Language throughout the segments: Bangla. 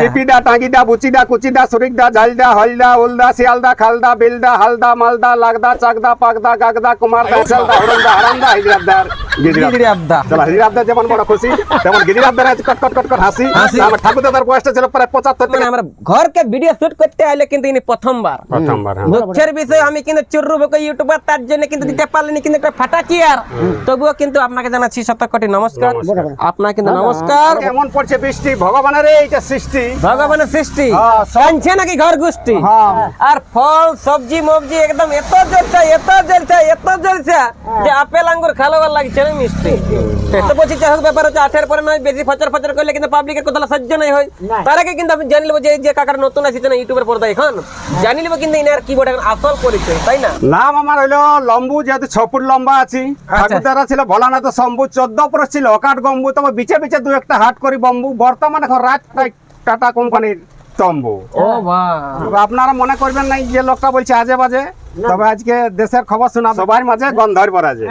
চিপিদা টাঙ্গিদা বুচিদা কুচিদা সুরিকদা ঝালদা হলদা উলদা শিয়ালদা খালদা বিলদা হালদা মালদা লাগদা চাকদা পাকদা গাগদা কুমারদা হেসেলদা হরন্দা হারামদা হিজরাবদার গিজড়ি আবদা। চলো হিজরাবদার যেমন বড় খুশি তেমন গিজরাবদার কট কট কট কট হাসি হাসি। ঠাকুর দাদার বয়সটা ছিল প্রায় পঁচাত্তর থেকে আমরা ঘরকে ভিডিও শুট করতে আইলে কিন্তু ইনি প্রথমবার। প্রথমবার। বিষয় আমি কিন্তু চুররু বকে ইউটিউবার তার জন্য কিন্তু দিতে পারলেনি কিন্তু একটা ফাটা চেয়ার তবুও কিন্তু আপনাকে জানাচ্ছি শত কোটি নমস্কার। আপনাকে কিন্তু নমস্কার। কেমন পড়ছে বৃষ্টি? ভগবানের এইটা সৃষ্টি। ভগবানের সৃষ্টি। হ্যাঁ, কানছে নাকি ঘর গোষ্ঠী? হ্যাঁ। আর ফল সবজি মবজি একদম এত জ্বলছে এত জ্বলছে এত জ্বলছে যে আপেল আঙ্গুর খালোয়ার লাগছে না মিষ্টি। তো বলছি যাই হোক ব্যাপার হচ্ছে আঠের পরে নয় বেশি ফচর ফচর করলে কিন্তু পাবলিকের নাই হয়। তার আগে কিন্তু আমি জানি নেব যে যে কাকার নতুন আসছে না ইউটিউবের পর্দা এখন জানি নেব কিন্তু ইনার কিবোর্ড এখন আসল পরিচয় তাই না? নাম আমার হইল লম্বু যেহেতু ছ ফুট লম্বা আছি। ঠাকুরদারা ছিল ভোলানাথ শম্ভু চোদ্দ পুরো ছিল অকাট গম্বু তবে বিছে বিছে দু একটা হাট করি বম্বু। বর্তমানে এখন রাজ টাটা কোম্পানির তম্বু। ও আপনারা মনে করবেন না যে লোকটা বলছে আজে বাজে। তবে আজকে দেশের খবর শোনা সবার মাঝে গন্ধর পরাজে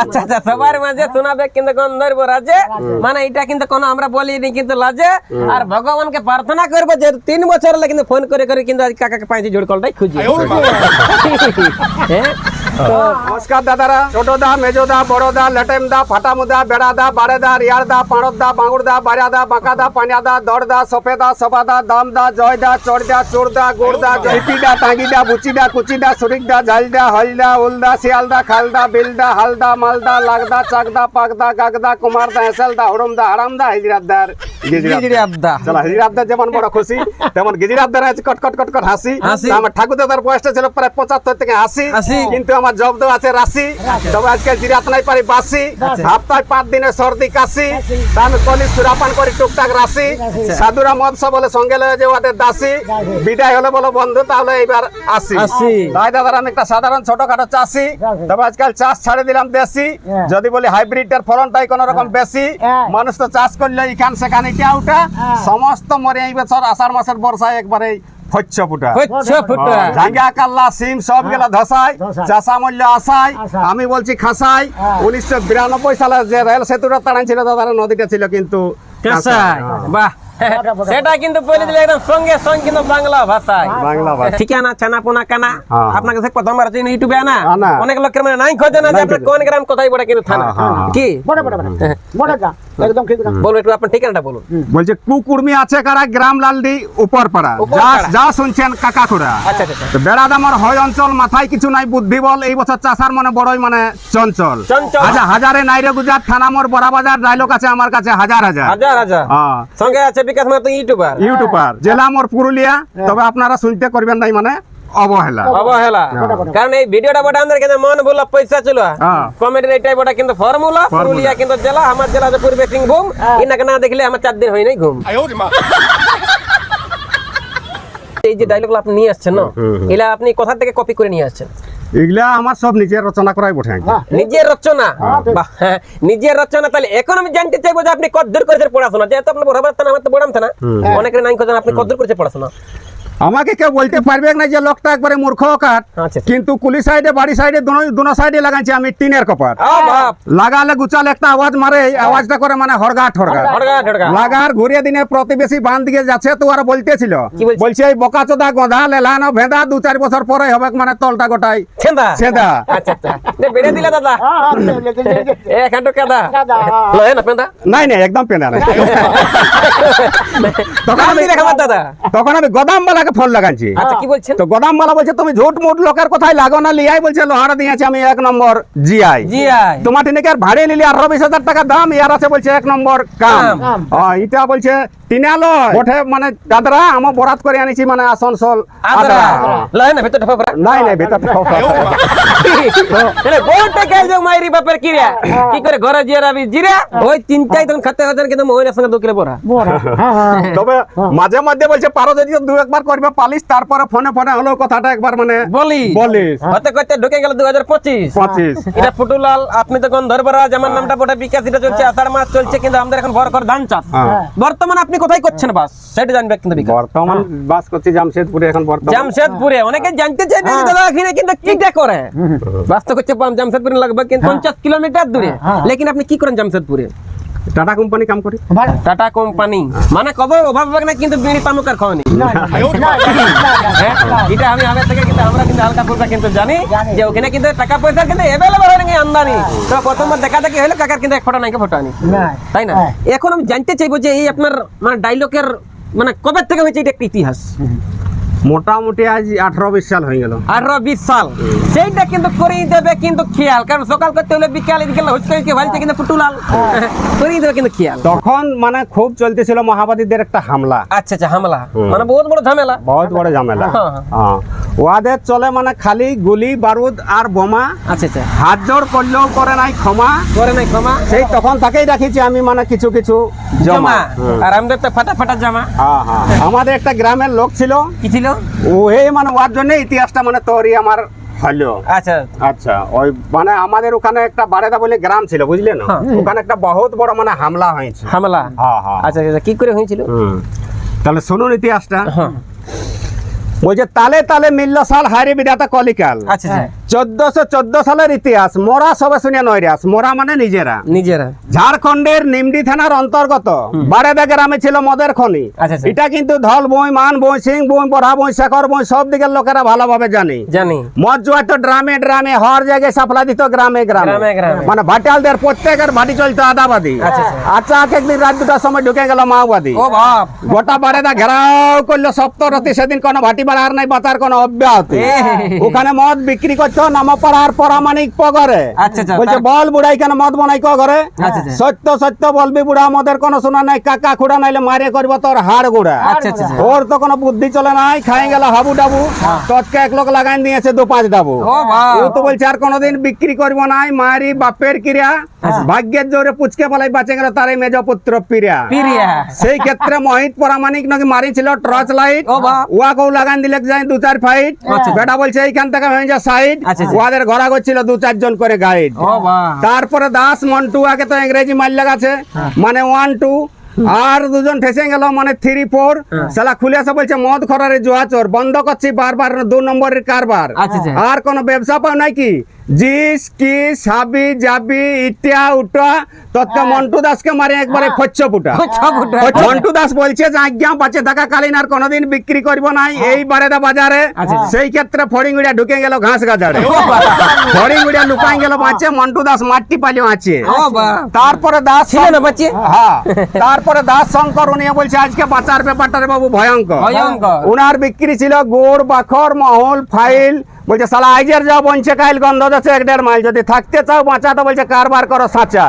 আচ্ছা আচ্ছা সবার মাঝে শোনাবে কিন্তু গন্ধর্ব রাজে। মানে এটা কিন্তু কোনো আমরা বলিনি কিন্তু লাজে। আর ভগবানকে প্রার্থনা করব যে তিন বছর হলে কিন্তু ফোন করে করে কিন্তু আজ কাকাকে পাইছি জোড় কলটাই খুঁজি। হ্যাঁ? নমস্কার দাদারা। ছোট দা মেজো দা বড় দা লেটেম দা ফাটামুদা বেড়া দা বাড়ে দা রিয়ার দা পাড়ত দা বাঙুর দা বাড়া দা বাঁকা দা পানিয়া দা দড় দা সফে দা সবা দা দাম দা জয় দা চড় দা চোর দা গোড় দা জয়পি দা টাঙ্গি দা বুচি দা কুচি দা সুরিক দা ঝাল দা হল দা উল দা শিয়াল দা খাল দা বিল দা হাল দা মাল দা লাগ দা চাক দা পাক দা গাগ দা কুমার দা হেসেল দা হরম দা হারাম দা চলো হিজরাদার যেমন বড় খুশি তেমন গিজরাদার আছে কট কট কট কট হাসি। হাসি। আমার ঠাকুর দাদার বয়সটা ছিল প্রায় পঁচাত্তর থেকে আশি। কিন্তু আমার জব্দ আছে রাশি। তবে আজকে জিরাত নাই পারি বাসি। হাপ্তায় পাঁচ দিনে সর্দি কাশি। তা আমি কলি সুরাপান করি টুকটাক রাশি। সাধুরা মৎস্য বলে সঙ্গে লয়ে যে ওদের দাসী। বিদায় হলে বলো বন্ধু তাহলে এবার আসি। তাই দাদার আমি একটা সাধারণ ছোটখাটো চাষি। তবে আজকাল চাষ ছাড়ে দিলাম দেশি। যদি বলি হাইব্রিডের ফলনটাই কোন রকম বেশি। মানুষ তো চাষ করলে এখান সেখানে ইটা উঠা সমস্ত মরে এই বছর আষাঢ় মাসের বর্ষায় একবারে ফচ্ছ ফুটা। হচ্ছে ফুটা। জাঙ্গা কাল্লা সিম সব গেলা ধসাই চাষা মূল্য আসাই আমি বলছি খাসাই। উনিশশো বিরানব্বই সালে যে রেল সেতুটা তাড়াইছিল দাদার নদীটা ছিল কিন্তু বাহ। সেটা কিন্তু বলে দিলে একদম সঙ্গে সঙ্গে কিন্তু বাংলা ভাষায়। বাংলা ভাষা। ঠিকানা কানা। হ্যাঁ। আপনাকে সে প্রথমবার আছে ইউটিউবে আনা। অনেক লোকের মানে নাই খোঁজে না যে খোঁজে। কোন গ্রাম কোথায় পড়ে কিন্তু থানা। হ্যাঁ, হ্যাঁ, কি? বড় বড় বড়। বড় একদম ঠিক না বলুন একটু আপনার ঠিকানাটা বলুন। বলছে কুকুর্মি আছে কারা? গ্রাম লালডি উপর পাড়া যা যা শুনছেন কাকাখুড়া আচ্ছা আচ্ছা আচ্ছা। বেড়াদামর হয় অঞ্চল মাথায় কিছু নাই বুদ্ধি বল। এই বছর চাষার মনে বড়ই মানে চঞ্চল। চঞ্চল। আচ্ছা হাজারে নাইরে গুজার থানা মোর বড়া বাজার ডায়লগ আছে আমার কাছে হাজার হাজার। হাজার হাজার। হ্যাঁ। সঙ্গে আছে ইউটিউবার। ইউটিউবার। জেলা মোর পুরুলিয়া তবে আপনারা শুনতে করবেন নাই মানে অবহেলা। অবহেলা। কারণ এই ভিডিওটা বড় আমাদের কিন্তু মন বলা পয়সা ছিল। হ্যাঁ। কমেডির এটাই বড় কিন্তু ফর্মুলা পুরুলিয়া কিন্তু জেলা আমার জেলা যে পূর্বে সিংভূম ইনাকে না দেখলে আমার চার দিন হয় নাই ঘুম এই যে ডায়লগুলো আপনি নিয়ে আসছেন না? এলা আপনি কোথা থেকে কপি করে নিয়ে আসছেন? এগুলা আমার সব নিজের রচনা করাই বটে নিজের রচনা? বাহ, হ্যাঁ, নিজের রচনা তাহলে এখন আমি জানতে চাইব যে আপনি কদ্দুর করেছেন পড়াশোনা। যেহেতু আপনার বড় থানা আমার তো বড়াম থানা অনেকের নাই আপনি কদ্দূর করেছেন পড়াশোনা? আমাকে কেউ বলতে পারবে না যে লোকটা একবারে মূর্খ কাঠ আচ্ছা। কিন্তু কুলি সাইডে বাড়ি সাইডে দুনো সাইডে লাগাইছি আমি টিনের বাপ। লাগালে গুচাল একটা আওয়াজ মারে আওয়াজটা করে মানে হরগা ঠরগা হড়গা লাগার ঘুরিয়ে দিনে প্রতিবেশী বান দিকে যাচ্ছে তো আর বলতেছিল। বলছে? এই বোকাচোদা গধা লেলানো ভেদা দু চার বছর পরে হবে মানে তলটা গোটাই। সেদা আচ্ছা আচ্ছা। হ্যাঁ হ্যাঁ হ্যাঁ। তখন আমি গদাম খাবার বালাকে ফল লাগাচ্ছি। আচ্ছা কি বলছেন? তো গোদাম মালা বলছে তুমি ঝোট মোট লোকের কথাই লাগো না লিয়াই বলছে লোহারা দিয়েছি আমি এক নম্বর জিআই। জিআই তোমার টিনিকে আর ভাড়ে নিলি আঠারো বিশ হাজার টাকা দাম? ইয়ার আছে বলছে এক নম্বর কাম। এটা বলছে তিনালো ওঠে মানে দাদরা আমার বরাত করে আনিছি মানে আসানসোল আদরা। ভেতর নাই নাই বেটা গেল যে মাইরি বাপের কি কি করে ঘরে জিয়া রাবি? জিরা? ওই তিনটাই তখন খেতে হতেন কিন্তু মহিলার সঙ্গে দু কিলো বড়া। হ্যাঁ হ্যাঁ। তবে মাঝে মাঝে বলছে পারো যদি দু একবার করবে পালিশ। তারপরে ফোনে ফোনে হলো কথাটা একবার মানে বলি বলিস। হতে করতে ঢুকে গেল দু হাজার পঁচিশ। পঁচিশ। এটা ফুটুলাল আপনি তখন ধরবরাজ আমার নামটা বটে বিকাশ এটা চলছে আষাঢ় মাস চলছে কিন্তু আমাদের এখন বড় করে ধান চাষ। হ্যাঁ। বর্তমানে আপনি কোথায় করছেন বাস? সেটা জানবে কিন্তু বিকাশ। বর্তমান বাস করছি জামশেদপুরে এখন বর্তমান। জামশেদপুরে। অনেকে জানতে চাই দাদা এখানে কিন্তু কিটা করে বাস তো করছে জামশেদপুরে লাগবে কিন্তু পঞ্চাশ কিলোমিটার দূরে লেকিন আপনি কি করেন জামশেদপুরে টাটা কোম্পানি কাম করি টাটা কোম্পানি মানে কত অভাব হবে না কিন্তু বিড়ি পামুকার খাওয়ানি না না, না, না, না, হ্যাঁ, না, এটা আমি আগে থেকে কিন্তু আমরা কিন্তু হালকা ফুলকা কিন্তু জানি। যে ওখানে কিন্তু টাকা পয়সা কিন্তু এভেলেবল হয় নাকি আমদানি তো প্রথমবার দেখা দেখি হলো কাকার কিন্তু এক ফোটা নাকি ফোটা আনি তাই না হ্যাঁ। এখন আমি জানতে চাইব যে এই আপনার মানে ডাইলগের মানে কবে থেকে হয়েছে এটা একটা ইতিহাস মোটামুটি আজ আঠারো বিশ সাল হয়ে গেল। আঠারো বিশ সাল। সেইটা কিন্তু করেই দেবে কিন্তু খেয়াল। কারণ সকাল করতে হলে বিকাল এদিকে হচ্ছে ভালছে কিন্তু পুটুলাল করেই দেবে কিন্তু খেয়াল। তখন মানে খুব চলতেছিল মাহাবাদীদের একটা হামলা। আচ্ছা আচ্ছা হামলা। মানে বহুত বড় ঝামেলা। বহুত বড় ঝামেলা। হ্যাঁ, হ্যাঁ। হ্যাঁ। ওয়াদের চলে মানে খালি গুলি বারুদ আর বোমা। আচ্ছা আচ্ছা। হাত জোড় করলেও করে নাই ক্ষমা। করে নাই ক্ষমা। সেই তখন তাকেই রাখিছি আমি মানে কিছু কিছু জমা। আর আমাদের তো ফাটা ফাটা জামা। হ্যাঁ, হ্যাঁ। আমাদের একটা গ্রামের লোক ছিল। কি ছিল? ওই মানে ওর জন্য ইতিহাসটা মানে তৈরি আমার হলো আচ্ছা। আচ্ছা ওই মানে আমাদের ওখানে একটা বারেদা বলে গ্রাম ছিল বুঝলে না? হ্যাঁ। ওখানে একটা বহুত বড় মানে হামলা হয়েছে। হামলা? হ্যাঁ হ্যাঁ। আচ্ছা আচ্ছা কি করে হয়েছিল? তাহলে শুনুন ইতিহাসটা। ওই বলছে তালে তালে মিলল সাল হারি বিধাতা কলিকাল। আচ্ছা আচ্ছা। চোদ্দশো চোদ্দ সালের ইতিহাস মোরা সবে শুনে নৈরাস মোরা মানে নিজেরা। নিজেরা। ঝাড়খণ্ডের নিমডি থানার অন্তর্গত বারেদা গ্রামে ছিল মদের খনি। আচ্ছা, আচ্ছা। এটা কিন্তু ধল বই মান বই সিং বই বড়া বই শেখর বই সব দিকের লোকেরা ভালোভাবে জানে। জানি। মদ জুয়া তো ড্রামে ড্রামে হর জায়গায় সাপ্লাই দিত গ্রামে গ্রামে। মানে ভাটিয়ালদের প্রত্যেকের ভাটি চলতো আদাবাদি। আচ্ছা, আচ্ছা। এক একদিন রাত দুটার সময় ঢুকে গেল মাওবাদী। গোটা বারেদা ঘেরাও করল সপ্তরতি সেদিন কোনো ভাটি বাড়ার নাই বাতার কোনো অব্যাহতি। ওখানে মদ বিক্রি করতো নামপাড়ার পরামানিক পগরে? আচ্ছা, আচ্ছা, বলছে বল বুড়াই কেন মদ বনাই করে আচ্ছা, আচ্ছা। সত্য সত্য বলবি বুড়া মদের কোনো শোনা নাই কাকা খুড়া নাইলে মারে করব তোর হাড় গুড়া। আচ্ছা আচ্ছা আচ্ছা। ওর তো কোনো বুদ্ধি চলে নাই খাই গেল হাবু ডাবু। তৎকে এক লোক লাগাই দিয়েছে দু পাঁচ ডাবু। ও তো বলছে আর কোনোদিন বিক্রি করব নাই মারি বাপের ক্রিয়া। আচ্ছা। ভাগ্যের জোরে পুচকে বলাই বাঁচে গেল তার মেজ পুত্র পিরিয়া সেই ক্ষেত্রে মোহিত পরামানিক নাকি মারিছিল টর্চ লাইট। ওয়াকেও লাগান দিলে যায় দু চার ফাইট বেটা বলছে এইখান থেকে হয়ে যা সাইড আচ্ছা, আচ্ছা। ওদের ঘোরা করছিল দু চারজন করে গাইড তারপরে দাস মন টু আগে তো ইংরেজি মাইল লাগাছে মানে ওয়ান টু আর দুজন ঠেসে গেল মানে থ্রি ফোর সালা খুলে আসা বলছে মদ খরারে জোয়াচর চোর বন্ধ করছি বারবার দু নম্বরের কারবার। আচ্ছা, আচ্ছা। আর কোন ব্যবসা পাও নাই কি জিস কি সাবি জাবি ইটিয়া উটা তৎকা মন্টু দাসকে মারে একবারে খচ্চ পুটা। ফুটা। মন্টু দাস বলছে যে আজ্ঞা বাঁচে থাকা কালীন আর কোনোদিন বিক্রি করব নাই। এই বারেদা বাজারে আচ্ছা। সেই ক্ষেত্রে ফড়িংগুড়িয়া ঢুকে গেল ঘাস গাজারে। ফড়িংগুড়িয়া লুকাই গেল বাঁচে মন্টু দাস মাটি পালিও আছে। তারপরে দাস ছিল না বাচ্চে হ্যাঁ। তারপরে দাস শঙ্কর উনি বলছে আজকে বাঁচার ব্যাপারটা রে বাবু ভয়ঙ্কর। ভয়ঙ্কর। উনার বিক্রি ছিল গুড় বাখর মহল ফাইল বলছে সালা আইজের যা বনছে কাইল গন্ধ যাচ্ছে এক দেড় মাইল যদি থাকতে চাও বাঁচা তো বলছে কারবার করো সাঁচা।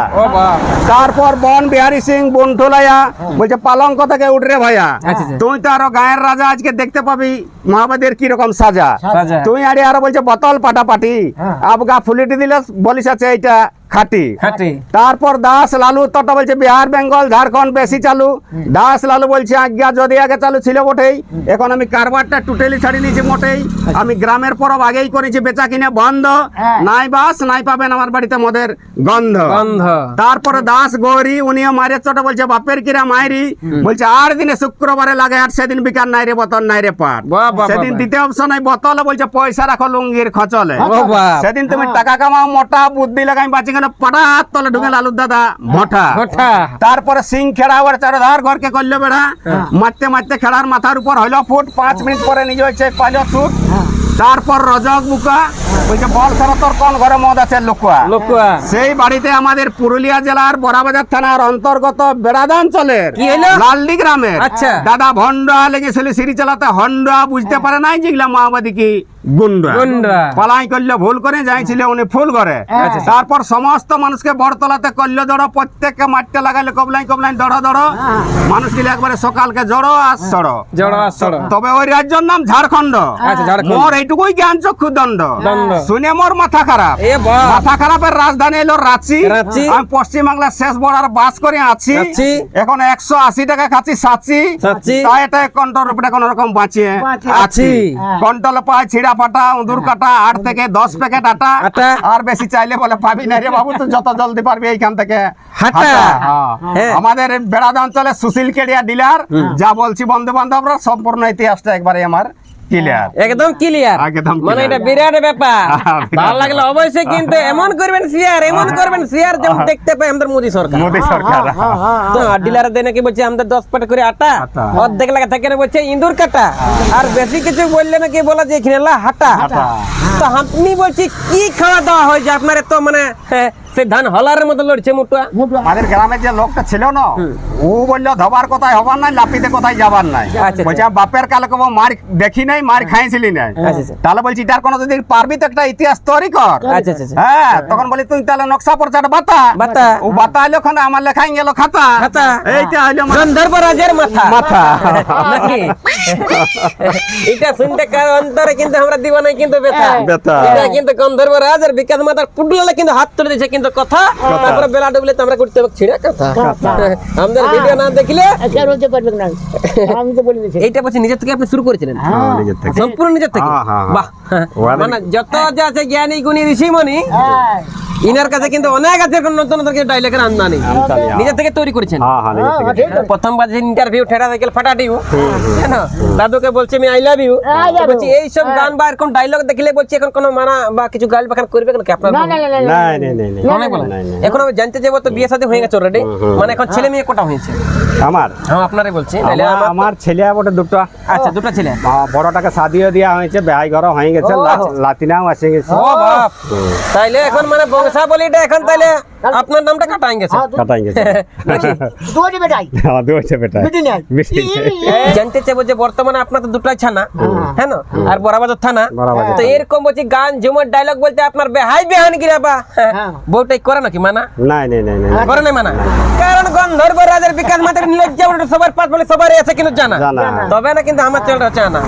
তারপর বন বিহারি সিং বন্ধুলাইয়া বলছে পালঙ্ক থেকে উঠরে ভাইয়া। আচ্ছা, আচ্ছা। তুই তো আরও গায়ের রাজা আজকে দেখতে পাবি মহাবাদের কি রকম সাজা। সাজা। তুই আরে আরও বলছে বোতল পাটাপাটি। হ্যাঁ। আবগা ফুলিটি দিলে বলিস আছে এইটা। খাটি। খাটি। তারপর দাস লালু তটা বলছে বিহার বেঙ্গল ঝাড়খণ্ড বেশি চালু। দাস লালু বলছে আজ্ঞা যদি আগে চালু ছিল বটেই। এখন আমি কারবারটা টুটেলি ছাড়ি নিয়েছি মোটেই। আমি গ্রামের পরব আগেই করেছি বেচা কিনে বন্ধ। হ্যাঁ। নাই বাস নাই পাবেন আমার বাড়িতে মদের গন্ধ। গন্ধ। তারপরে দাস গৌরী উনিও মায়ের চোটা বলছে বাপের কিরা মায়েরি বলছে আর দিনে শুক্রবারে লাগে আর সেদিন বিকার নাই রে বোতল নাই রে পাট। সেদিন। দ্বিতীয় অপশন নাই বোতলে বলছে পয়সা রাখো লুঙ্গির খচলে। সেদিন তুমি টাকা কামাও মোটা বুদ্ধি লাগাই বাঁচি গেল পাটার তলে ঢুকে লালুর দাদা মোটা মোটা। তারপরে সিং খেড়া ওর চারধার ঘরকে করল বেড়া। মারতে মারতে খেড়ার মাথার উপর হইল ফুট পাঁচ মিনিট পরে নিজে হয়েছে পাইলো ফুট। তারপর রজক বুকা বলছে বল সারা তোর কোন ঘরে মদ আছে লুকুয়া লোকুয়া সেই বাড়িতে আমাদের পুরুলিয়া জেলার বড়াবাজার থানার অন্তর্গত বেড়াদাঞ্চলের কি হলো? লালডি গ্রামের আচ্ছা। দাদা ভন্ডা লেগেছিল সিঁড়ি চালাতে হন্ডা বুঝতে পারে নাই যেগুলা মাওবাদী কি গুন্ডা। পালাই করলে ভুল করে যাইছিল উনি ফুল করে আচ্ছা। তারপর সমস্ত মানুষকে বড়তলাতে করলে জড়ো প্রত্যেককে মারতে লাগাইলে কবলাই কবলাই দড়ো দড়ো মানুষ গিলে একবারে সকালকে জড়ো আর সড়ো জড় আসড় তবে ওই রাজ্যের নাম ঝাড়খণ্ড আচ্ছা, ঝাড়খণ্ড। মোর এইটুকুই জ্ঞান চক্ষু দণ্ড। শুনে মোর মাথা খারাপ মাথা খারাপের রাজধানী এলো রাঁচি। আমি পশ্চিম বাংলার শেষ বর্ডার বাস করে আছি। এখন একশো আশি টাকা খাচ্ছি সাচ্ছি। তাই এটা কন্ট্রোল উপরে কোন রকম বাঁচিয়ে আছি হ্যাঁ। কন্ট্রোল পায় ছিড়া পাটা উঁদুর কাটা আট থেকে দশ প্যাকেট আটা। আর বেশি চাইলে বলে পাবি না রে বাবু তুই যত জলদি পারবি এইখান থেকে। হ্যাঁ। হ্যাঁ। আমাদের বেড়াদ অঞ্চলে সুশীল কেডিয়া ডিলার যা বলছি বন্ধু বান্ধবরা সম্পূর্ণ ইতিহাসটা একবারে আমার ক্লিয়ার একদম ক্লিয়ার মানে এটা বিরাট ব্যাপার। হ্যাঁ, ভালো লাগল অবশ্যই কিন্তু এমন করবেন শেয়ার এমন করবেন শেয়ার যেমন দেখতে পাই আমাদের মোদী সরকার। মোদী সরকার তো ডিলার দেয় নাকি বলছে আমাদের দশ পাট করে আটা আটা। অর্ধেক লাগা থাকে না। বলছে ইঁদুর কাটা। আর বেশি কিছু বললে নাকি বলা যে এখানে লা হাটা। তো আপনি বলছি কি খাওয়া দাওয়া হয়েছে আপনার এত মানে হ্যাঁ, সেই ধান হলারের মতো লড়ছে মুটুয়া? আমাদের গ্রামের যে লোকটা ছিল না ও বলল ধবার কোথায় হবার নাই লাপিতে কোথায় যাবার নাই। আচ্ছা, বলছে বাপের কালে কব মার দেখি নাই মার খাইছিলি নাই। আচ্ছা, আচ্ছা। তাহলে বলছি এটার কোনো যদি পারবি তো একটা ইতিহাস তৈরি কর। আচ্ছা আচ্ছা আচ্ছা। হ্যাঁ তখন বলি তুই তাহলে নকশা পরচাটা বাতা। বাতা। ও বাতা এলো ওখানে আমার লেখাই গেল খাতা। খাতা। এইটা গন্ধর্ব রাজের মাথা। মাথা। নাকি? এটা শুনতে কার অন্তরে কিন্তু আমরা দিবানাই কিন্তু ব্যথা। ব্যথা। এটা কিন্তু গন্ধর্ব রাজ আর বিকাশ মাতার পুটলালে কিন্তু হাত তুলে দিয়েছে কিন্তু কথা। তারপরে বেলা ডুবলে তো করতে হবে ছিঁড়ে কথা। আমাদের ভিডিও না দেখলে কেউ বলতে পারবে না। আমি তো বলে দিয়েছি। এইটা বলছি নিজের থেকে আপনি শুরু করেছিলেন। নিজের থেকে। সম্পূর্ণ নিজের থেকে। বাহ মানে যত যা আছে জ্ঞানী গুণী ঋষিমণি হ্যাঁ। ইনার কাছে কিন্তু অনেক আছে এখন নতুন নতুন ডাইলেগের আমদানি। আমদানি, হ্যাঁ। নিজের থেকে তৈরি করেছেন। হ্যাঁ থেকে। প্রথম বার যে ইন্টারভিউ ঠেড়া সাইকেল ফাটা দিও দাদুকে বলছে আমি আই লাভ ইউ. বলছি এই সব গান বা এরকম ডায়লগ দেখলে বলছি এখন কোনো মানা বা কিছু গাল বাখান করবে কেন কি আপনার না না না না, না। এখন আমি জানতে যাব তো বিয়ে সাথে হয়ে গেছে অলরেডি মানে এখন ছেলে মেয়ে কোটা হয়েছে? আমার? হ্যাঁ আপনারই বলছি আমার- ছেলে বটে দুটো। আচ্ছা দুটো ছেলে। বড়টাকে শাদিও দেওয়া হয়েছে বেহাই ঘর হয়ে গেছে লাতিনাও আসে গেছে। ও বাপ। তাইলে এখন মানে বংশাবলীটা এখন তাইলে আপনার নামটা কাটাই গেছে। হ্যাঁ, কাটাই গেছে। নাকি দু হাজার বেটাই আমার দুইটা বেটা বিটি নেই। বেটি নেই। জানতে চাইব যে বর্তমানে আপনার তো দুটাই ছানা। হ্যাঁ। না? আর বড়াবাজার থানা। তো এরকম বলছি গান ঝুমার ডায়লগ বলতে আপনার বেহাই বেহান গিরাবা হ্যাঁ। বউটাই করে নাকি মানা নাই নাই নাই নাই করে নাই মানা কারণ গন্ধর্ব রাজের বিকাশ মাতের লজ্জা বলে সবার পাঁচ বলে সবারই আছে কিন্তু জানা জানা। তবে না কিন্তু আমার চ্যানেলটা জানা